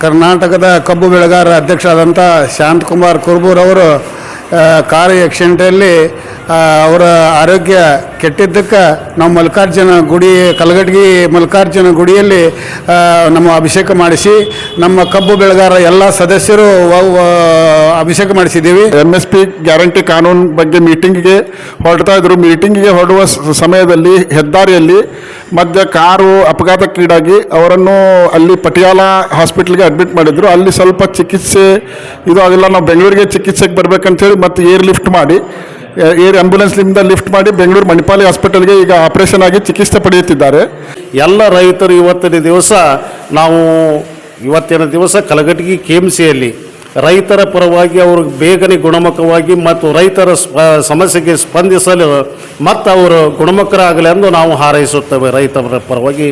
ಕರ್ನಾಟಕದ ಕಬ್ಬು ಬೆಳೆಗಾರರ ಅಧ್ಯಕ್ಷರಾದಂಥ ಶಾಂತಕುಮಾರ್ ಕುರ್ಬೂರ್ ಅವರು ಆ, ಕಾರು ಆಕ್ಸಿಡೆಂಟಲ್ಲಿ ಅವರ ಆರೋಗ್ಯ ಕೆಟ್ಟಿದ್ದಕ್ಕೆ ನಾವು ಮಲ್ಲಿಕಾರ್ಜುನ ಗುಡಿ ಕಲಗಟ್ಗಿ ಮಲ್ಲಿಕಾರ್ಜುನ ಗುಡಿಯಲ್ಲಿ ನಮ್ಮ ಅಭಿಷೇಕ ಮಾಡಿಸಿ, ನಮ್ಮ ಕಬ್ಬು ಬೆಳೆಗಾರ ಎಲ್ಲ ಸದಸ್ಯರು ಅಭಿಷೇಕ ಮಾಡಿಸಿದ್ದೀವಿ. ಎಂ ಎಸ್ ಪಿ ಗ್ಯಾರಂಟಿ ಕಾನೂನು ಬಗ್ಗೆ ಮೀಟಿಂಗಿಗೆ ಹೊರಡ್ತಾ ಇದ್ರು. ಮೀಟಿಂಗಿಗೆ ಹೊರಡುವ ಸಮಯದಲ್ಲಿ, ಹೆದ್ದಾರಿಯಲ್ಲಿ ಮಧ್ಯ ಕಾರು ಅಪಘಾತಕ್ಕೀಡಾಗಿ ಅವರನ್ನು ಅಲ್ಲಿ ಪಟಿಯಾಲ ಹಾಸ್ಪಿಟ್ಲ್ಗೆ ಅಡ್ಮಿಟ್ ಮಾಡಿದ್ರು. ಅಲ್ಲಿ ಸ್ವಲ್ಪ ಚಿಕಿತ್ಸೆ, ಇದು ಅದೆಲ್ಲ ನಾವು ಬೆಂಗಳೂರಿಗೆ ಚಿಕಿತ್ಸೆಗೆ ಬರಬೇಕಂತೇಳಿ ಮತ್ತೆ ಏರ್ ಲಿಫ್ಟ್ ಮಾಡಿ ಏರ್ ಆಂಬ್ಯುಲೆನ್ಸ್ನಿಂದ ಲಿಫ್ಟ್ ಮಾಡಿ ಬೆಂಗಳೂರು ಮಣಿಪಾಲಿ ಹಾಸ್ಪಿಟಲ್ಗೆ ಈಗ ಆಪರೇಷನ್ ಆಗಿ ಚಿಕಿತ್ಸೆ ಪಡೆಯುತ್ತಿದ್ದಾರೆ. ಎಲ್ಲ ರೈತರು ಇವತ್ತಿನ ದಿವಸ ನಾವು ಇವತ್ತಿನ ದಿವಸ ಕಲಘಟಗಿ ಕೆ ಎಂ ಸಿಯಲ್ಲಿ ರೈತರ ಪರವಾಗಿ ಅವರು ಬೇಗನೆ ಗುಣಮುಖವಾಗಿ ಮತ್ತು ರೈತರ ಸಮಸ್ಯೆಗೆ ಸ್ಪಂದಿಸಲು ಮತ್ತು ಅವರು ಗುಣಮುಖರಾಗಲಿ ಎಂದು ನಾವು ಹಾರೈಸುತ್ತೇವೆ ರೈತರ ಪರವಾಗಿ.